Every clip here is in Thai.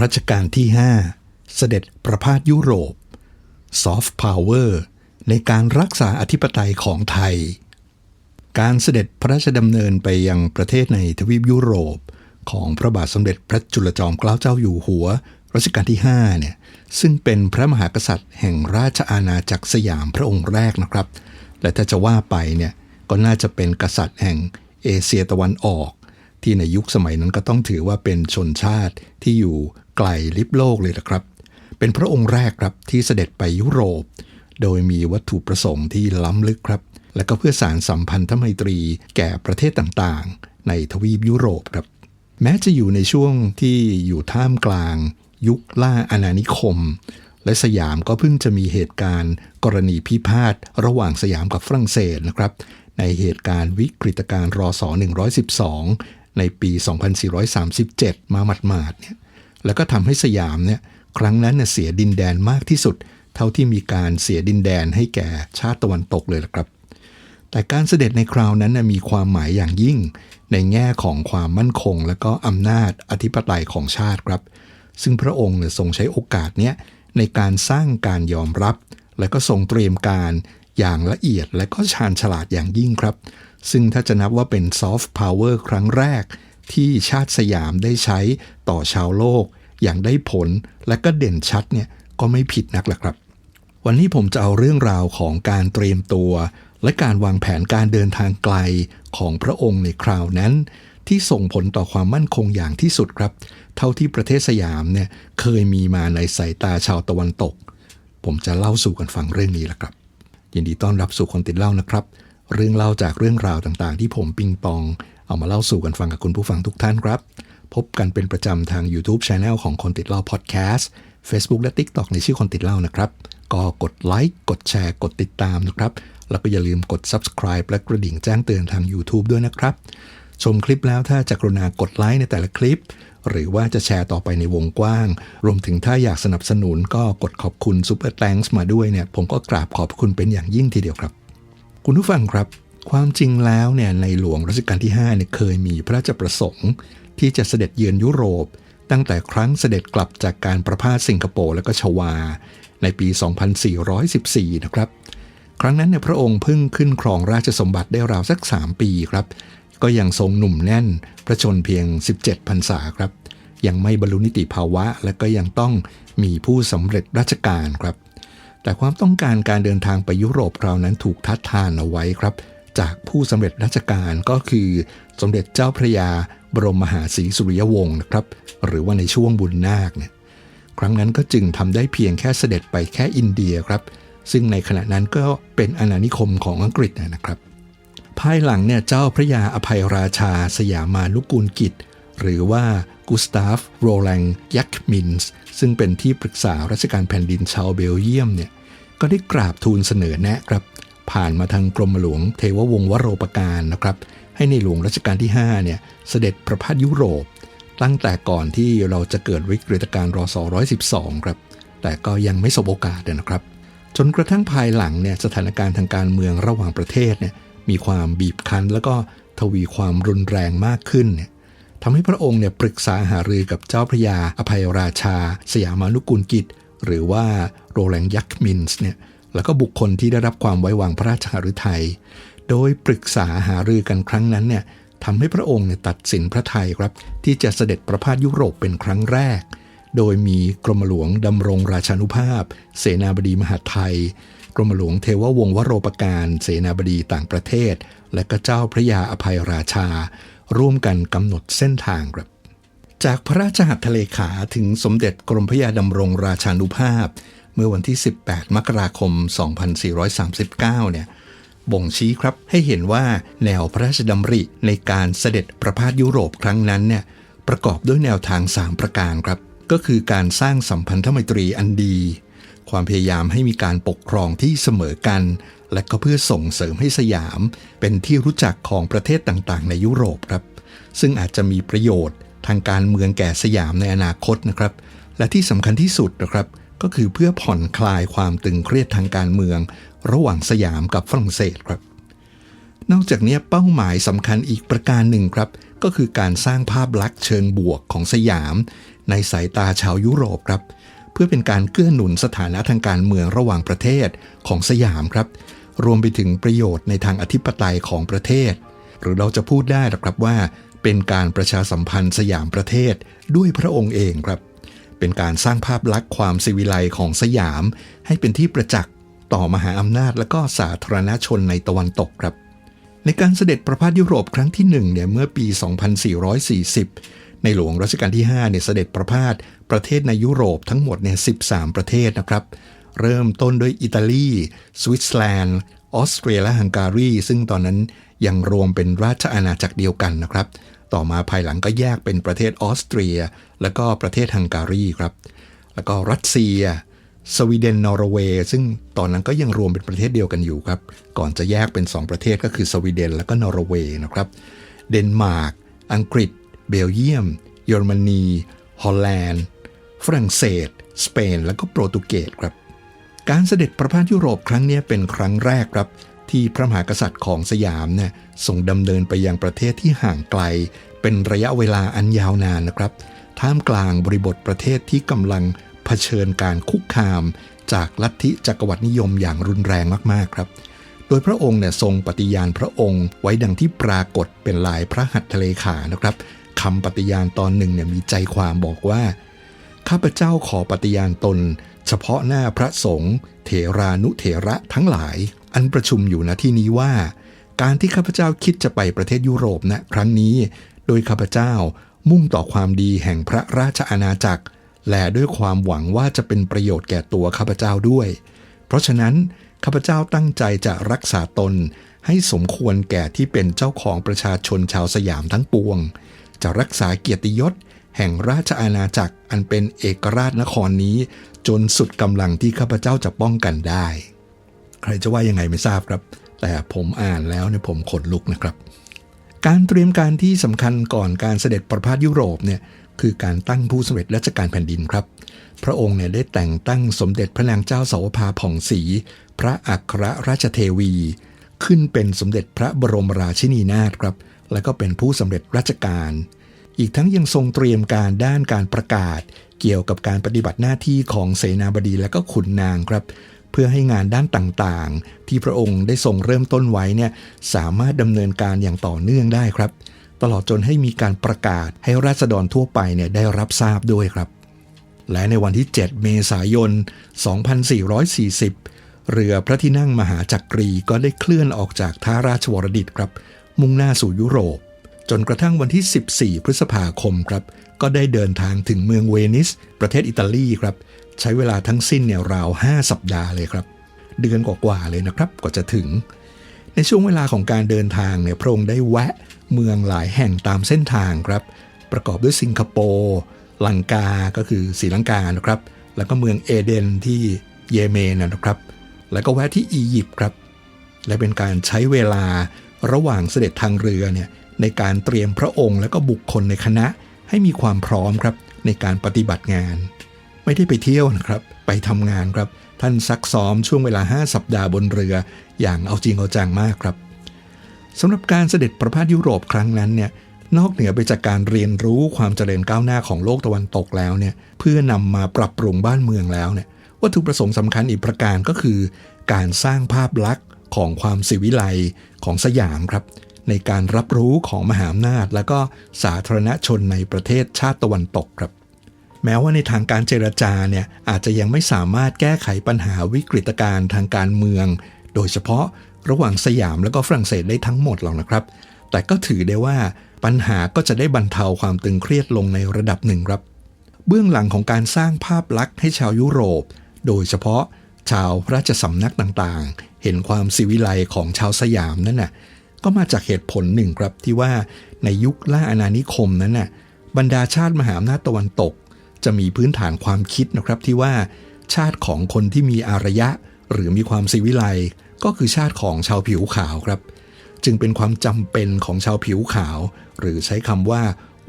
รัชกาลที่ 5 เสด็จประพาสยุโรปซอฟต์พาวเวอร์ในการรักษาอธิปไตยของไทย การเสด็จพระราชดำเนินไปยังประเทศในทวีปยุโรป ของพระบาทสมเด็จพระจุลจอมเกล้าเจ้าอยู่หัวรัชกาลที่5เนี่ยซึ่งเป็นพระมหากษัตริย์แห่งราชอาณาจักรสยามพระองค์แรกนะครับ และถ้าจะว่าไปเนี่ยก็น่าจะเป็นกษัตริย์แห่งเอเชียตะวันออก ที่ในยุคสมัยนั้นก็ต้องถือว่าเป็นชนชาติที่อยู่ ไกลลิบโลกเลยละครับ เป็นพระองค์แรกครับที่เสด็จไปยุโรป โดยมีวัตถุประสงค์ที่ล้ำลึกครับ และก็เพื่อสารสัมพันธไมตรีแก่ประเทศต่างๆ ในทวีปยุโรปครับ แม้จะอยู่ในช่วงที่อยู่ท่ามกลาง ยุคล่าอาณานิคม และสยามก็เพิ่งจะมีเหตุการณ์ กรณีพิพาทระหว่างสยามกับฝรั่งเศสนะครับ ในเหตุการณ์วิกฤตการณ์รอส112 ในปี 2437 มาหมาดๆเนี่ย แล้วก็ทำให้สยามเนี่ยครั้งนั้นเน่ยเสียดินแดนมากที่สุด เท่าที่มีการเสียดินแดนให้แก่ชาติตะวันตกเลยละครับ แต่การเสด็จในคราวนั้นมีความหมายอย่างยิ่ง ในแง่ของความมั่นคง และก็อำนาจอธิปไตยของชาติครับ ซึ่งพระองค์เนี่ยทรงใช้โอกาสเนี้ยในการสร้างการยอมรับ และก็ทรงเตรียมการอย่างละเอียดและก็ชาญฉลาดอย่างยิ่งครับ ซึ่งถ้าจะนับว่าเป็นซอฟต์พาวเวอร์ครั้งแรก ที่ชาติสยามได้ใช้ต่อชาวโลก อย่างได้ผลและก็เด่นชัดเนี่ยก็ไม่ผิดนักแหละครับ วันนี้ผมจะเอาเรื่องราวของการเตรียมตัว และการวางแผนการเดินทางไกลของพระองค์ในคราวนั้น ที่ส่งผลต่อความมั่นคงอย่างที่สุดครับ เท่าที่ประเทศสยามเนี่ยเคยมีมาในสายตาชาวตะวันตก ผมจะเล่าสู่กันฟังเรื่องนี้แหละครับ ยินดีต้อนรับสู่คนติดเล่านะครับ เรื่องเล่าจากเรื่องราวต่างๆ ที่ผมปิงปอง เอามาเล่าสู่กันฟังกับคุณผู้ฟังทุกท่านครับ พบกันเป็นประจำทาง YouTube Channel ของคนติดเล่า Podcast Facebook และ TikTok ในชื่อคนติดเล่านะครับ ก็กดไลค์กดแชร์กดติดตามนะครับ แล้วก็อย่าลืมกด Subscribe และกระดิ่งแจ้งเตือนทาง YouTube ด้วยนะครับ ชมคลิปแล้วถ้าจะกรุณากดไลค์ในแต่ละคลิป หรือว่าจะแชร์ต่อไปในวงกว้าง รวมถึงถ้าอยากสนับสนุนก็กดขอบคุณ Super Thanks มาด้วยเนี่ยผมก็กราบขอบคุณเป็นอย่างยิ่งทีเดียวครับ คุณผู้ฟังครับ ความจริงแล้วเนี่ยในหลวงรัชกาลที่5เนี่ยเคยมีพระราชประสงค์ ที่จะเสด็จเยือนยุโรป ตั้งแต่ครั้งเสด็จกลับจากการประพาสสิงคโปร์และก็ชวา ในปี 2414 นะครับ ครั้งนั้นเนี่ยพระองค์เพิ่งขึ้นครองราชสมบัติได้ราวสัก 3 ปีครับ ก็ยังทรงหนุ่มแน่น พระชนเพียง 17 พรรษาครับ ยังไม่บรรลุนิติภาวะ และก็ยังต้องมีผู้สำเร็จราชการครับ แต่ความต้องการการเดินทางไปยุโรปคราวนั้นถูกทัดทานเอาไว้ครับ จากผู้สำเร็จราชการก็คือสมเด็จเจ้าพระยาบรมมหาศรีสุริยวงศ์นะครับ หรือว่าในช่วงบุญนาคเนี่ยครั้งนั้นก็จึงทำได้เพียงแค่เสด็จไปแค่อินเดียครับ ซึ่งในขณะนั้นก็เป็นอาณานิคมของอังกฤษนะครับ ภายหลังเนี่ยเจ้าพระยาอภัยราชาสยามานุกูลกิจ หรือว่ากุสตาฟโรแลงยักมินส์ซึ่งเป็นที่ปรึกษาราชการแผ่นดินชาวเบลเยียมเนี่ยก็ได้กราบทูลเสนอแนะครับ ผ่านมาทางกรมหลวงเทววงศ์วโรปการนะครับ ให้ในหลวงรัชกาลที่ 5 เนี่ย เสด็จประพาสยุโรป ตั้งแต่ก่อนที่เราจะเกิดวิกฤตการณ์รศ112 ครับ แต่ก็ยังไม่สบโอกาสนะครับ จนกระทั่งภายหลังเนี่ยสถานการณ์ทางการเมืองระหว่างประเทศเนี่ยมีความบีบคั้น แล้วก็ทวีความรุนแรงมากขึ้นเนี่ยทำให้พระองค์เนี่ยปรึกษาหารือกับเจ้าพระยาอภัยราชา สยามานุกูลกิจ หรือว่าโรแลงยักมินส์เนี่ย แล้วก็บุคคลที่ได้รับความไว้วางพระราชหฤทัย โดยปรึกษาหารือกันครั้งนั้นเนี่ยทำให้พระองค์เนี่ยตัดสินพระทัยครับที่จะเสด็จประพาสยุโรปเป็นครั้งแรก โดยมีกรมหลวงดำรงราชานุภาพ เสนาบดีมหาไทย กรมหลวงเทววงศ์วโรปการ เสนาบดีต่างประเทศ และก็เจ้าพระยาอภัยราชา ร่วมกันกำหนดเส้นทางครับ จากพระราชหัตถเลขาถึงสมเด็จกรมพระยาดำรงราชานุภาพ มื่อวันที่ 18 มกราคม 2439 เนี่ยบ่งชี้ครับให้เห็นว่าแนวพระราชดำริในการเสด็จประพาสยุโรปครั้งนั้นเนี่ยประกอบด้วยแนวทาง 3 ประการครับ ก็คือการสร้างสัมพันธไมตรีอันดี ความพยายามให้มีการปกครองที่เสมอกัน และก็เพื่อส่งเสริมให้สยาม เป็นที่รู้จักของประเทศต่างๆ ในยุโรปครับ ซึ่งอาจจะมีประโยชน์ทางการเมืองแก่สยามในอนาคตนะครับ และที่สำคัญที่สุดนะครับ ก็คือเพื่อผ่อนคลายความตึงเครียดทางการเมือง ระหว่างสยามกับฝรั่งเศสครับ นอกจากนี้เป้าหมายสำคัญอีกประการหนึ่งครับ ก็คือการสร้างภาพลักษณ์เชิงบวกของสยาม ในสายตาชาวยุโรปครับ เพื่อเป็นการเกื้อหนุนสถานะทางการเมืองระหว่างประเทศของสยามครับ รวมไปถึงประโยชน์ในทางอธิปไตยของประเทศ หรือเราจะพูดได้หรอครับว่า เป็นการประชาสัมพันธ์สยามประเทศด้วยพระองค์เองครับ เป็นการสร้างภาพลักษณ์ความสิวิไลของสยาม ให้เป็นที่ประจักษ์ต่อมหาอำนาจและก็สาธารณชนในตะวันตกครับ ในการเสด็จประพาสยุโรปครั้งที่หนึ่งเนี่ยเมื่อปี 2440 ในหลวงรัชกาลที่5เนี่ยเสด็จประพาสประเทศในยุโรปทั้งหมดเนี่ย13 ประเทศนะครับ เริ่มต้นด้วยอิตาลี สวิตเซอร์แลนด์ ออสเตรียและฮังการี ซึ่งตอนนั้น ยังรวมเป็นราชอาณาจักรเดียวกันนะครับ ต่อมาภายหลังก็แยกเป็นประเทศออสเตรีย แล้วก็ประเทศฮังการีครับ แล้วก็รัสเซีย สวีเดนนอร์เวย์ซึ่งตอนนั้นก็ยังรวมเป็นประเทศเดียวกันอยู่ครับ ก่อนจะแยกเป็น 2 ประเทศก็คือสวีเดนแล้วก็นอร์เวย์นะครับ เดนมาร์ก อังกฤษ เบลเยียม เยอรมนี ฮอลแลนด์ ฝรั่งเศส สเปน แล้วก็โปรตุเกสครับ การเสด็จประพาสยุโรปครั้งนี้เป็นครั้งแรกครับ ที่พระมหากษัตริย์ของสยามเนี่ยส่งดำเนินไปยังประเทศที่ห่างไกล เป็นระยะเวลาอันยาวนานนะครับ ท่ามกลางบริบทประเทศที่กำลังเผชิญการคุกคาม จากลัทธิจักรวรรดินิยมอย่างรุนแรงมากๆครับ โดยพระองค์เนี่ยทรงปฏิญาณพระองค์ไว้ดังที่ปรากฏเป็นลายพระหัตถเลขานะครับคำปฏิญาณตอนหนึ่งเนี่ยมีใจความบอกว่า ข้าพเจ้าขอปฏิญาณตน เฉพาะหน้าพระสงฆ์เถรานุเถระทั้งหลาย อันประชุมอยู่ณที่นี้ว่า การที่ข้าพเจ้าคิดจะไปประเทศยุโรปนะครั้งนี้ โดยข้าพเจ้ามุ่งต่อความดีแห่งพระราชอาณาจักร และด้วยความหวังว่าจะเป็นประโยชน์แก่ตัวข้าพเจ้าด้วย เพราะฉะนั้นข้าพเจ้าตั้งใจจะรักษาตน ให้สมควรแก่ที่เป็นเจ้าของประชาชนชาวสยามทั้งปวง จะรักษาเกียรติยศ แห่งราชอาณาจักรอันเป็นเอกราชนครนี้ จนสุดกำลังที่ข้าพเจ้าจะป้องกันได้ ใครจะว่ายังไงไม่ทราบครับ แต่ผมอ่านแล้วเนี่ยผมขนลุกนะครับ การเตรียมการที่สำคัญก่อนการเสด็จประพาสยุโรปเนี่ยคือการตั้งผู้สำเร็จราชการแผ่นดินครับ พระองค์เนี่ยได้แต่งตั้งสมเด็จพระนางเจ้าสาวภาผ่องศรีพระอัครราชเทวี ขึ้นเป็นสมเด็จพระบรมราชินีนาถครับ และก็เป็นผู้สำเร็จราชการ อีกทั้งยังทรงเตรียมการด้านการประกาศ เกี่ยวกับการปฏิบัติหน้าที่ของเสนาบดีและก็ขุนนางครับ เพื่อให้งานด้านต่างๆ ที่พระองค์ได้ทรงเริ่มต้นไว้เนี่ยสามารถดำเนินการอย่างต่อเนื่องได้ครับ ตลอดจนให้มีการประกาศให้ราษฎรทั่วไปเนี่ยได้รับทราบด้วยครับ และในวันที่ 7 เมษายน 2440 เรือพระที่นั่งมหาจักรีก็ได้เคลื่อนออกจากท่าราชวรดิตครับ มุ่งหน้าสู่ยุโรป จนกระทั่งวันที่ 14 พฤษภาคมครับ ก็ได้เดินทางถึงเมืองเวนิส ประเทศอิตาลีครับ ใช้เวลาทั้งสิ้นเนี่ยราว 5 สัปดาห์เลยครับ เดือนกว่าๆเลยนะครับกว่าจะถึง ในช่วงเวลาของการเดินทางเนี่ยพระองค์ได้แวะเมืองหลายแห่งตามเส้นทางครับ ประกอบด้วยสิงคโปร์ลังกา ก็คือศรีลังกานะครับ แล้วก็เมืองเอเดนที่เยเมนนะครับ แล้วก็แวะที่อียิปต์ครับ และเป็นการใช้เวลาระหว่างเสด็จทางเรือเนี่ย ในการเตรียมพระองค์และก็บุคคลในคณะให้มีความพร้อมครับในการปฏิบัติงาน ไม่ได้ไปเที่ยวนะครับ ไปทำงานครับ ท่านซักซ้อมช่วงเวลา 5 สัปดาห์บนเรือ อย่างเอาจริงเอาจังมากครับสำหรับการเสด็จประพาสยุโรปครั้งนั้นเนี่ยนอกเหนือไปจากการเรียนรู้ความเจริญก้าวหน้าของโลกตะวันตกแล้วเนี่ยเพื่อนำมาปรับปรุงบ้านเมืองแล้วเนี่ยวัตถุประสงค์สำคัญอีกประการก็คือ การสร้างภาพลักษณ์ของความสิวิไลของสยามครับ ในการรับรู้ของมหาอำนาจ และก็สาธารณชนในประเทศชาติตะวันตกครับแม้ว่าในทางการเจรจาเนี่ยอาจจะยังไม่สามารถแก้ไขปัญหาวิกฤตการณ์ทางการเมือง โดยเฉพาะระหว่างสยามและก็ฝรั่งเศสได้ทั้งหมดหรอกนะครับ แต่ก็ถือได้ว่าปัญหาก็จะได้บรรเทาความตึงเครียดลงในระดับหนึ่งครับ เบื้องหลังของการสร้างภาพลักษณ์ให้ชาวยุโรป โดยเฉพาะชาวพระราชสำนักต่างๆ เห็นความสิวิไลของชาวสยามนั่นน่ะ ก็มาจากเหตุผลหนึ่งครับที่ว่าในยุคล่าอาณานิคมนั้นน่ะบรรดาชาติมหาอำนาจตะวันตก จะมีพื้นฐานความคิดนะครับที่ว่าชาติของคนที่มีอารยะ หรือมีความสิวิไลก็คือชาติของชาวผิวขาวครับ จึงเป็นความจำเป็นของชาวผิวขาว หรือใช้คำว่า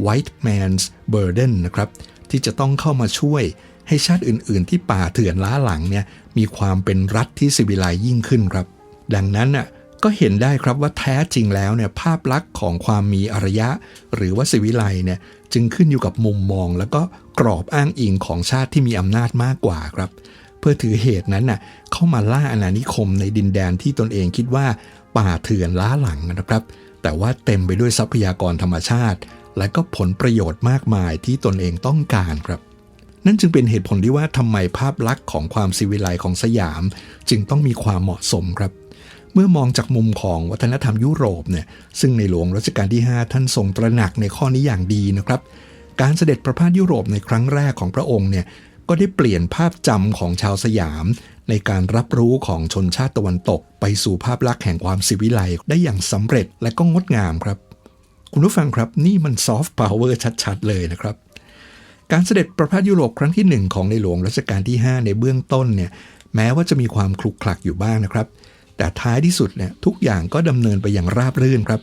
white man's burden นะครับ ที่จะต้องเข้ามาช่วยให้ชาติอื่น ๆ ที่ป่าเถื่อนล้าหลังเนี่ยมีความเป็นรัฐที่สิวิไลยิ่งขึ้นครับ ดังนั้นน่ะ ก็เห็นได้ครับว่าแท้จริงแล้วเนี่ยภาพลักษณ์ของความมีอารยะ หรือว่าสิวิไลเนี่ยจึงขึ้นอยู่กับมุมมอง แล้วก็กรอบอ้างอิงของชาติที่มีอำนาจมากกว่าครับ เพื่อถือเหตุนั้นน่ะเข้ามาล่าอาณานิคมในดินแดนที่ตนเองคิดว่าป่าเถื่อนล้าหลังนะครับ แต่ว่าเต็มไปด้วยทรัพยากรธรรมชาติ และก็ผลประโยชน์มากมายที่ตนเองต้องการครับนั่นจึงเป็นเหตุผลที่ว่าทำไมภาพลักษณ์ของความสิวิไลของสยาม จึงต้องมีความเหมาะสมครับ เมื่อมองจากมุมของวัฒนธรรมยุโรปเนี่ยซึ่งในหลวงรัชกาลที่ 5 ท่านทรงตระหนักในข้อนี้อย่างดีนะครับ การเสด็จประพาสยุโรปในครั้งแรกของพระองค์เนี่ยก็ได้เปลี่ยนภาพจำของชาวสยาม ในการรับรู้ของชนชาติตะวันตก ไปสู่ภาพลักษณ์แห่งความสิวิไลได้อย่างสำเร็จและก็งดงามครับ คุณผู้ฟังครับนี่มันซอฟต์พาวเวอร์ชัดๆ เลยนะครับการเสด็จประพาสยุโรปครั้งที่หนึ่งของในหลวงรัชกาลที่ 5 ในเบื้องต้นเนี่ยแม้ว่าจะมีความคลุกคลักอยู่บ้างนะครับ แต่ท้ายที่สุดเนี่ยทุกอย่างก็ดำเนินไปอย่างราบรื่นครับ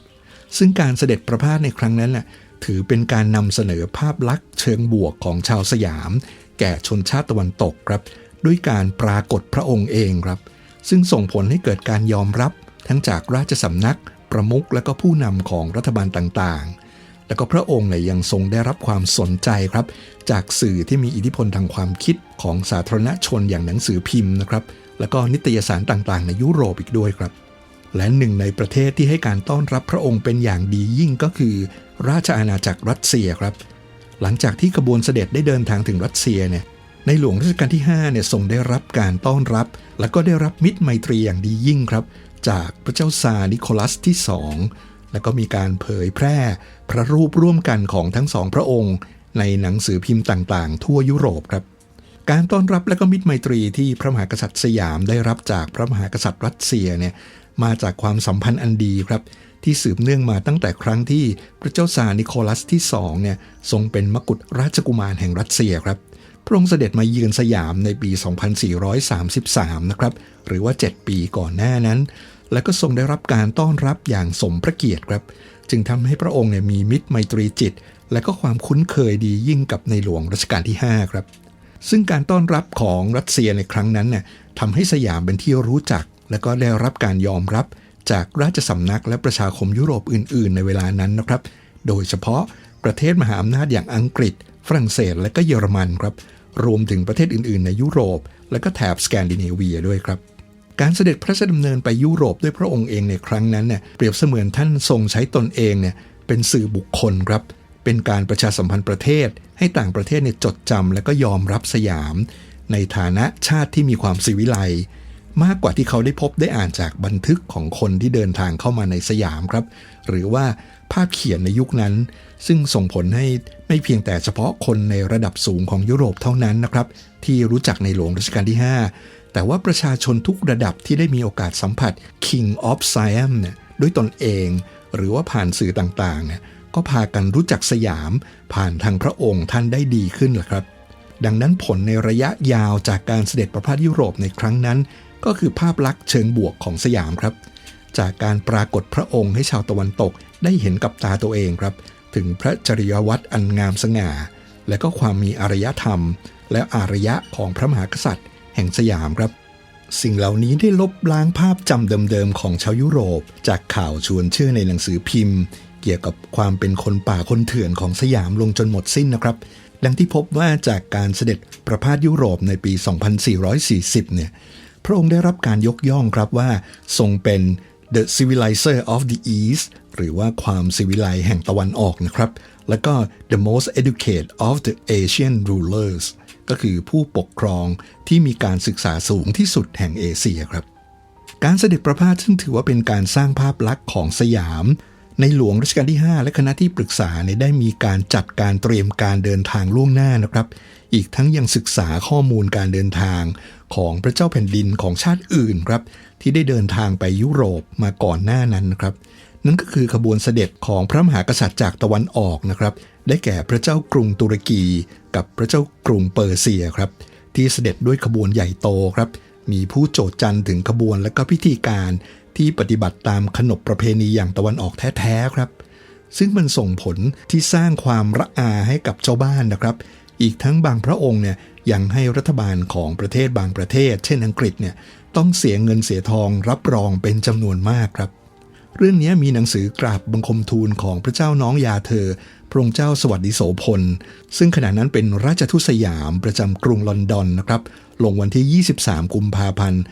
ซึ่งการเสด็จประพาสในครั้งนั้นน่ะถือเป็นการนำเสนอภาพลักษณ์เชิงบวกของชาวสยาม แก่ชนชาติตะวันตกครับ ด้วยการปรากฏพระองค์เองครับ ซึ่งส่งผลให้เกิดการยอมรับทั้งจากราชสำนัก ประมุขและก็ผู้นำของรัฐบาลต่างๆ แล้วก็พระองค์เนี่ยยังทรงได้รับความสนใจครับ จากสื่อที่มีอิทธิพลทางความคิดของสาธารณชนอย่างหนังสือพิมพ์นะครับ แล้วก็นิตยสารต่างๆ ในยุโรปอีกด้วยครับ และหนึ่งในประเทศที่ให้การต้อนรับพระองค์เป็นอย่างดียิ่งก็คือ ราชอาณาจักรรัสเซียครับ หลังจากที่กระบวนเสด็จได้เดินทางถึงรัสเซียเนี่ยในหลวงรัชกาลที่5เนี่ยทรงได้รับการต้อนรับ และก็ได้รับมิตรไมตรีอย่างดียิ่งครับ จากพระเจ้าซานิโคลัสที่2แล้วก็มีการเผยแพร่พระรูปร่วมกันของทั้งสองพระองค์ ในหนังสือพิมพ์ต่างๆ ทั่วยุโรปครับ การต้อนรับและก็มิตรไมตรีที่พระมหากษัตริย์สยามได้รับจากพระมหากษัตริย์รัสเซียเนี่ยมาจากความสัมพันธ์อันดีครับ ที่สืบเนื่องมาตั้งแต่ครั้งที่พระเจ้าซานิโคลัสที่2เนี่ยทรงเป็นมกุฎราชกุมารแห่งรัสเซียครับพระองค์เสด็จมาเยือนสยามในปี 2433 นะครับ หรือว่า 7 ปีก่อนหน้านั้น และก็ทรงได้รับการต้อนรับอย่างสมพระเกียรติครับ จึงทำให้พระองค์เนี่ยมีมิตรไมตรีจิต และก็ความคุ้นเคยดียิ่งกับในหลวงรัชกาลที่ 5 ครับ ซึ่งการต้อนรับของรัสเซียในครั้งนั้นเนี่ยทำให้สยามเป็นที่รู้จัก และก็ได้รับการยอมรับจากราชสำนักและประชาคมยุโรปอื่น ๆ ในเวลานั้นนะครับ โดยเฉพาะประเทศมหาอำนาจอย่างอังกฤษ ฝรั่งเศส และก็เยอรมันครับ รวมถึงประเทศอื่น ๆ ในยุโรป และก็แถบสแกนดิเนเวียด้วยครับ การเสด็จพระราชดำเนินไปยุโรปด้วยพระองค์เองในครั้งนั้นเนี่ยเปรียบเสมือนท่านทรงใช้ตนเองเนี่ยเป็นสื่อบุคคลครับ เป็นการประชาสัมพันธ์ประเทศ ให้ต่างประเทศเนี่ยจดจำและก็ยอมรับสยาม ในฐานะชาติที่มีความสิวิไลมากกว่าที่เขาได้พบได้อ่านจากบันทึกของคนที่เดินทางเข้ามาในสยามครับ หรือว่าภาพเขียนในยุคนั้น ซึ่งส่งผลให้ไม่เพียงแต่เฉพาะคนในระดับสูงของยุโรปเท่านั้นนะครับ ที่รู้จักในหลวงรัชกาลที่ 5 แต่ว่าประชาชนทุกระดับที่ได้มีโอกาสสัมผัส King of Siam เนี่ยด้วยตนเอง หรือว่าผ่านสื่อต่างๆเนี่ย ก็พากันรู้จักสยามผ่านทางพระองค์ท่านได้ดีขึ้นแหละครับ ดังนั้นผลในระยะยาวจากการเสด็จประพาสยุโรปในครั้งนั้น ก็คือภาพลักษณ์เชิงบวกของสยามครับ จากการปรากฏพระองค์ให้ชาวตะวันตกได้เห็นกับตาตัวเองครับ ถึงพระจริยวัตรอันงามสง่า และก็ความมีอารยธรรม และอารยะของพระมหากษัตริย์ แห่งสยามครับสิ่งเหล่านี้ได้ลบล้างภาพจำเดิมๆของชาวยุโรป จากข่าวชวนเชื่อในหนังสือพิมพ์ กี่ยวกับความเป็นคนป่าคนเถื่อนของสยามลงจนหมดสิ้นนะครับ ดังที่พบว่าจากการเสด็จประพาสยุโรปในปี 2440 เนี่ย พระองค์ได้รับการยกย่องครับว่าทรงเป็น the civilizer of the east หรือว่าความสิวิไลแห่งตะวันออกนะครับ แล้วก็ the most educated of the Asian rulers ก็คือผู้ปกครองที่มีการศึกษาสูงที่สุดแห่งเอเชียครับ การเสด็จประพาสซึ่งถือว่าเป็นการสร้างภาพลักษณ์ของสยาม ในหลวงรัชกาลที่ 5 และคณะที่ปรึกษาเนี่ยได้มีการจัดการเตรียมการเดินทางล่วงหน้านะครับ อีกทั้งยังศึกษาข้อมูลการเดินทางของพระเจ้าแผ่นดินของชาติอื่นครับ ที่ได้เดินทางไปยุโรปมาก่อนหน้านั้นนะครับ นั่นก็คือขบวนเสด็จของพระมหากษัตริย์จากตะวันออกนะครับ ได้แก่พระเจ้ากรุงตุรกี กับพระเจ้ากรุงเปอร์เซียครับ ที่เสด็จด้วยขบวนใหญ่โตครับมีผู้โจดจันถึงขบวนและก็พิธีการ ที่ปฏิบัติตามขนบประเพณีอย่างตะวันออกแท้ๆครับ ซึ่งมันส่งผลที่สร้างความระอาให้กับเจ้าบ้านนะครับ อีกทั้งบางพระองค์เนี่ยยังให้รัฐบาลของประเทศบางประเทศ เช่นอังกฤษเนี่ยต้องเสียเงินเสียทองรับรองเป็นจำนวนมากครับเรื่องนี้มีหนังสือกราบบังคมทูลของพระเจ้าน้องยาเธอ พระองค์เจ้าสวัสดิโสพล ซึ่งขณะนั้นเป็นราชทูตสยามประจำกรุงลอนดอนนะครับ ลงวันที่ 23 กุมภาพันธ์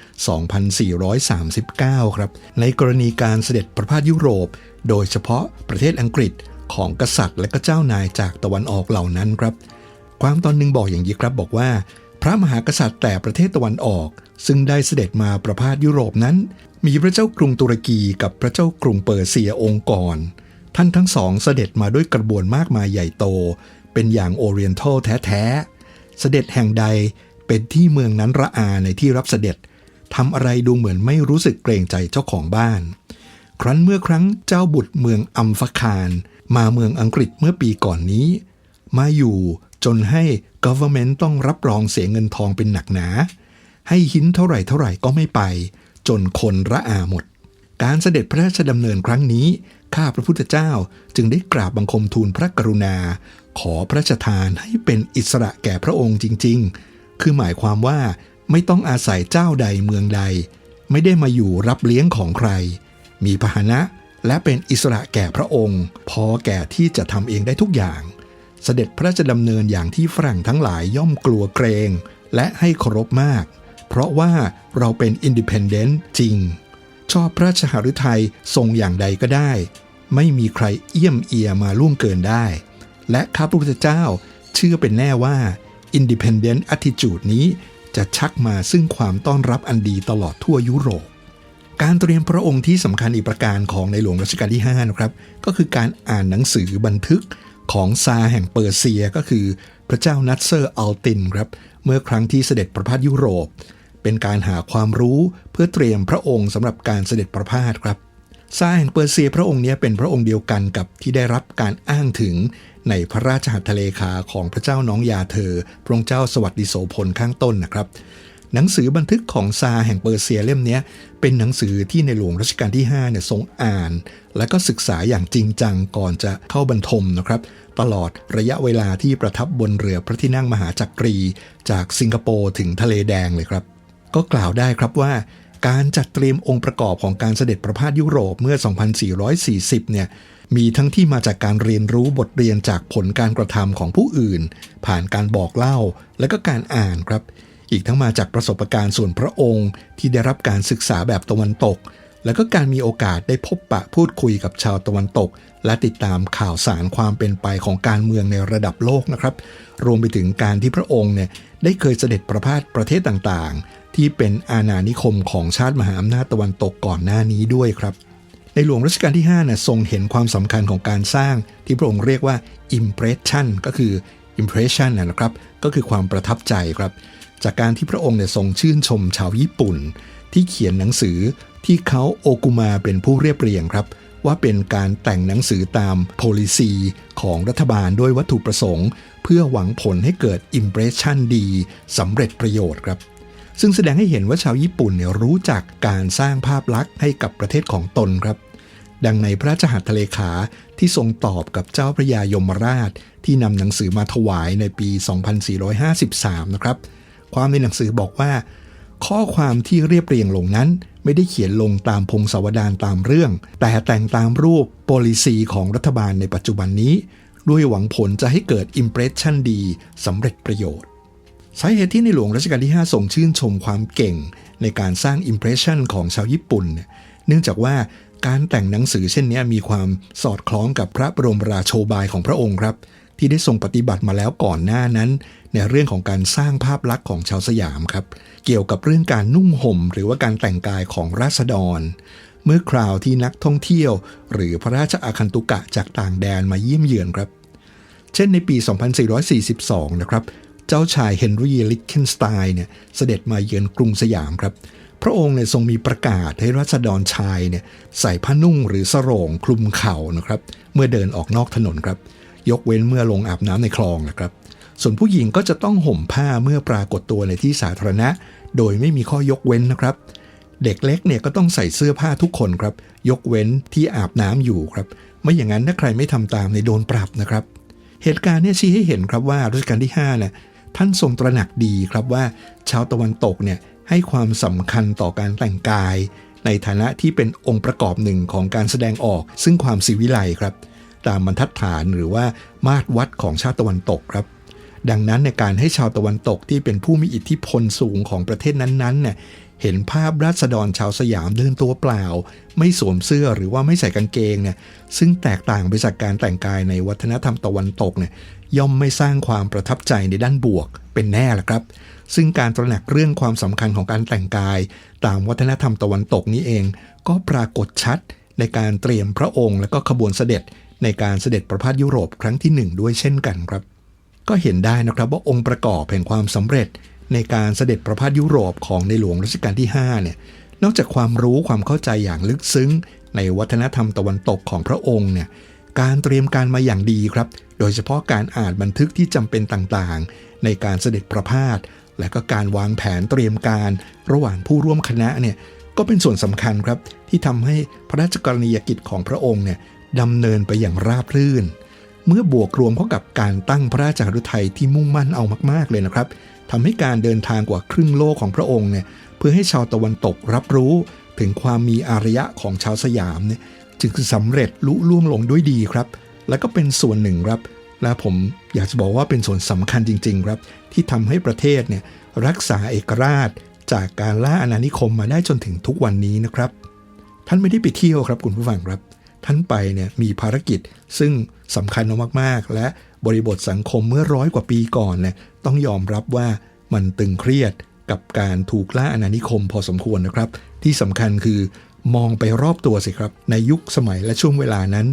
2439 ครับ ในกรณีการเสด็จประพาสยุโรป โดยเฉพาะประเทศอังกฤษของกษัตริย์และก็เจ้านายจากตะวันออกเหล่านั้นครับ ความตอนหนึ่งบอกอย่างนี้ครับบอกว่า พระมหากษัตริย์แต่ประเทศตะวันออก ซึ่งได้เสด็จมาประพาสยุโรปนั้น มีพระเจ้ากรุงตุรกีกับพระเจ้ากรุงเปอร์เซียองค์ก่อนท่านทั้งสองเสด็จมาด้วยกระบวนมากมายใหญ่โต เป็นอย่างโอเรียนทัลแท้ ๆ เสด็จแห่งใด เป็นที่เมืองนั้นระอาในที่รับเสด็จทำอะไรดูเหมือนไม่รู้สึกเกรงใจเจ้าของบ้าน ครั้นเมื่อครั้งเจ้าบุตรเมืองอัมฟคาร มาเมืองอังกฤษเมื่อปีก่อนนี้ มาอยู่จนให้ government ต้องรับรองเสียเงินทองเป็นหนักหนา ให้หินเท่าไหร่เท่าไหร่ก็ไม่ไป จนคนระอาหมด การเสด็จพระราชดำเนินครั้งนี้ ข้าพระพุทธเจ้าจึงได้กราบบังคมทูลพระกรุณา ขอพระราชทานให้เป็นอิสระแก่พระองค์จริง ๆ คือหมายความว่าไม่ต้องอาศัยเจ้าใดเมืองใด ไม่ได้มาอยู่รับเลี้ยงของใคร มีพหนะและเป็นอิสระแก่พระองค์ พอแก่ที่จะทำเองได้ทุกอย่าง เสด็จพระราชดำเนินอย่างที่ฝรั่งทั้งหลายย่อมกลัวเกรง และให้เคารพมาก เพราะว่าเราเป็นอินดิเพนเดนต์จริง ชอบพระชหฤทัยทรงอย่างใดก็ได้ ไม่มีใครเอี้ยมเอียมาล่วงเกินได้ และข้าพระพุทธเจ้าเชื่อเป็นแน่ว่า Independent Attitude นี้จะชักมาซึ่งความต้อนรับอันดีตลอดทั่วยุโรป การเตรียมพระองค์ที่สำคัญอีกประการของในหลวงรัชกาลที่ 5 นะครับ ก็คือการอ่านหนังสือบันทึกของซาแห่งเปอร์เซียก็คือพระเจ้านัตเซอร์อัลตินครับ เมื่อครั้งที่เสด็จประพาสยุโรป เป็นการหาความรู้เพื่อเตรียมพระองค์สำหรับการเสด็จประพาสครับซาแห่งเปอร์เซียพระองค์นี้เป็นพระองค์เดียวกันกับที่ได้รับการอ้างถึง ในพระราชหัตถเลขาของพระเจ้าน้องยาเธอ พระองค์เจ้าสวัสดิโสพลข้างต้นนะครับ หนังสือบันทึกของซาแห่งเปอร์เซียเล่มนี้เป็นหนังสือที่ในหลวงรัชกาลที่5เนี่ยทรงอ่าน และก็ศึกษาอย่างจริงจังก่อนจะเข้าบรรทมนะครับ ตลอดระยะเวลาที่ประทับบนเรือพระที่นั่งมหาจักรี จากสิงคโปร์ถึงทะเลแดงเลยครับ ก็กล่าวได้ครับว่าการจัดเตรียมองค์ประกอบของการเสด็จประพาสยุโรปเมื่อ 2440 เนี่ย มีทั้งที่มาจากการเรียนรู้บทเรียนจากผลการกระทำของผู้อื่น ผ่านการบอกเล่าและก็การอ่านครับ อีกทั้งมาจากประสบการณ์ส่วนพระองค์ ที่ได้รับการศึกษาแบบตะวันตก แล้วก็การมีโอกาสได้พบปะพูดคุยกับชาวตะวันตก และติดตามข่าวสารความเป็นไปของการเมืองในระดับโลกนะครับ รวมไปถึงการที่พระองค์เนี่ยได้เคยเสด็จประพาสประเทศต่างๆ ที่เป็นอาณานิคมของชาติมหาอำนาจตะวันตกก่อนหน้านี้ด้วยครับ ในหลวงรัชกาลที่5เนี่ยทรงเห็นความสำคัญของการสร้างที่พระองค์เรียกว่า impression ก็คือ impression นะครับ ก็คือความประทับใจครับ จากการที่พระองค์เนี่ยทรงชื่นชมชาวญี่ปุ่น ที่เขียนหนังสือที่เขาโอกุมาเป็นผู้เรียบเรียงครับ ว่าเป็นการแต่งหนังสือตาม policy ของรัฐบาลด้วยวัตถุประสงค์ เพื่อหวังผลให้เกิด impression ดีสำเร็จประโยชน์ครับซึ่งแสดงให้เห็นว่าชาวญี่ปุ่นเนี่ยรู้จักการสร้างภาพลักษณ์ให้กับประเทศของตนครับ ดังในพระราชหัตถเลขาที่ทรงตอบกับเจ้าพระยายมราชที่นำหนังสือมาถวายในปี 2453 นะครับ ความในหนังสือบอกว่า ข้อความที่เรียบเรียงลงนั้น ไม่ได้เขียนลงตามพงศาวดารตามเรื่อง แต่แต่งตามรูป policy ของรัฐบาลในปัจจุบันนี้ ด้วยหวังผลจะให้เกิด impression ดีสำเร็จประโยชน์สาเหตุที่ในหลวงรัชกาลที่ 5 ทรงชื่นชมความเก่ง ในการสร้าง impression ของชาวญี่ปุ่น เนื่องจากว่า การแต่งหนังสือเช่นนี้มีความสอดคล้องกับพระบรมราโชบายของพระองค์ครับ ที่ได้ทรงปฏิบัติมาแล้วก่อนหน้านั้น ในเรื่องของการสร้างภาพลักษณ์ของชาวสยามครับ เกี่ยวกับเรื่องการนุ่งห่ม หรือว่าการแต่งกายของราษฎร เมื่อคราวที่นักท่องเที่ยว หรือพระราชอาคันตุกะจากต่างแดนมาเยี่ยมเยือนครับ เช่นในปี 2442 นะครับ เจ้าชายเฮนรี่ลิกเคนสไตน์เนี่ยเสด็จมาเยือนกรุงสยามครับ ระองค์เนี่ยทรงมีประกาศให้รัษฎรชายเนี่ยใส่ผ้านุ่งหรือสรงคลุมเข่านะครับ เมื่อเดินออกนอกถนนครับ ยกเว้นเมื่อลงอาบน้ำในคลองนะครับ ส่วนผู้หญิงก็จะต้องห่มผ้าเมื่อปรากฏตัวในที่สาธารณะ โดยไม่มีข้อยกเว้นนะครับ เด็กเล็กเนี่ยก็ต้องใส่เสื้อผ้าทุกคนครับ ยกเว้นที่อาบน้ำอยู่ครับ ไม่อย่างนั้นถ้าใครไม่ทำตามในโดนปรับนะครับ เหตุการณ์เนี่ยชี้ให้เห็นครับว่ารัชกาลที่5เนี่ยท่านทรงตระหนักดีครับว่าชาวตะวันตกเนี่ย ให้ความสำคัญต่อการแต่งกาย ในฐานะที่เป็นองค์ประกอบหนึ่งของการแสดงออก ซึ่งความศิวิไลครับ ตามบรรทัดฐานหรือว่ามาตรวัดของชาติตะวันตกครับ ดังนั้นในการให้ชาวตะวันตกที่เป็นผู้มีอิทธิพลสูงของประเทศนั้นๆเนี่ยเห็นภาพราษฎรชาวสยามเดินตัวเปล่า ไม่สวมเสื้อหรือว่าไม่ใส่กางเกงเนี่ยซึ่งแตกต่างไปจากการแต่งกายในวัฒนธรรมตะวันตกเนี่ยย่อมไม่สร้างความประทับใจในด้านบวกเป็นแน่ละครับ ซึ่งการตระหนักเรื่องความสำคัญของการแต่งกาย ตามวัฒนธรรมตะวันตกนี้เอง ก็ปรากฏชัดในการเตรียมพระองค์และก็ขบวนเสด็จ ในการเสด็จประพาสยุโรปครั้งที่หนึ่งด้วยเช่นกันครับ ก็เห็นได้นะครับว่าองค์ประกอบแห่งความสำเร็จ ในการเสด็จประพาสยุโรปของในหลวงรัชกาลที่5เนี่ยนอกจากความรู้ความเข้าใจอย่างลึกซึ้ง ในวัฒนธรรมตะวันตกของพระองค์เนี่ยการเตรียมการมาอย่างดีครับ โดยเฉพาะการอ่านบันทึกที่จำเป็นต่างๆ ในการเสด็จประพาส และก็การวางแผนเตรียมการระหว่างผู้ร่วมคณะเนี่ยก็เป็นส่วนสำคัญครับ ที่ทำให้พระราชกรณียกิจของพระองค์เนี่ยดำเนินไปอย่างราบรื่น เมื่อบวกรวมเข้ากับการตั้งพระราชหฤทัยที่มุ่งมั่นเอามากๆเลยนะครับทำให้การเดินทางกว่าครึ่งโลกของพระองค์เนี่ยเพื่อให้ชาวตะวันตกรับรู้ถึงความมีอารยะของชาวสยามเนี่ยจึงสำเร็จลุล่วงลงด้วยดีครับ และก็เป็นส่วนหนึ่งครับ และผมอยากจะบอกว่าเป็นส่วนสำคัญจริง ๆ ครับ ที่ทำให้ประเทศเนี่ยรักษาเอกราชจากการล่าอาณานิคมมาได้จนถึงทุกวันนี้นะครับ ท่านไม่ได้ไปเที่ยวครับคุณผู้ฟังครับ ท่านไปเนี่ยมีภารกิจซึ่งสำคัญมากๆ และบริบทสังคมเมื่อร้อยกว่าปีก่อนเนี่ยต้องยอมรับว่ามันตึงเครียดกับการถูกล่าอาณานิคมพอสมควรนะครับ ที่สำคัญคือมองไปรอบตัวสิครับ ในยุคสมัยและช่วงเวลานั้น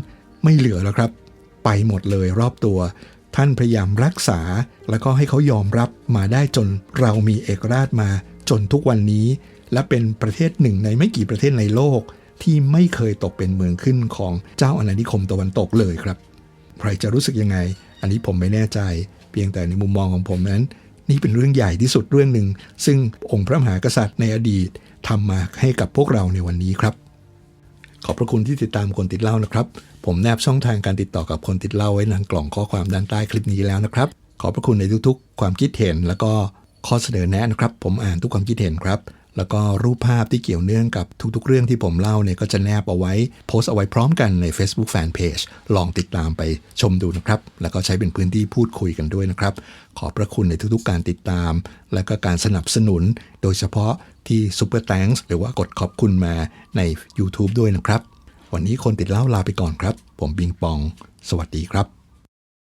ไม่เหลือแล้วครับ ไปหมดเลยรอบตัว ท่านพยายามรักษา แล้วก็ให้เขายอมรับมาได้จนเรามีเอกราชมาจนทุกวันนี้ และเป็นประเทศหนึ่งในไม่กี่ประเทศในโลก ที่ไม่เคยตกเป็นเมืองขึ้นของเจ้าอาณานิคมตะวันตกเลยครับ ใครจะรู้สึกยังไง อันนี้ผมไม่แน่ใจ เพียงแต่ในมุมมองของผมนั้น นี่เป็นเรื่องใหญ่ที่สุดเรื่องหนึ่งซึ่งองค์พระมหากษัตริย์ในอดีตทำมาให้กับพวกเราในวันนี้ครับ ขอบพระคุณที่ติดตามคนติดเล่านะครับ ผมแนบช่องทางการติดต่อกับคนติดเล่าไว้ในกล่องข้อความด้านใต้คลิปนี้แล้วนะครับ ขอบพระคุณในทุกๆ ความคิดเห็นแล้วก็ข้อเสนอแนะนะครับ ผมอ่านทุกความคิดเห็นครับ แล้วก็รูปภาพที่เกี่ยวเนื่องกับทุกๆ เรื่องที่ผมเล่าเนี่ยก็จะแนบเอาไว้ โพสต์เอาไว้พร้อมกันใน Facebook Fanpage ลองติดตามไปชมดูนะครับ แล้วก็ใช้เป็นพื้นที่พูดคุยกันด้วยนะครับ ขอบพระคุณในทุกๆ การติดตาม และก็การสนับสนุน โดยเฉพาะที่ Super Thanks หรือว่ากดขอบคุณมาใน YouTube ด้วยนะครับ วันนี้คนติดเล่าลาไปก่อนครับ ผมบิงปอง สวัสดีครับ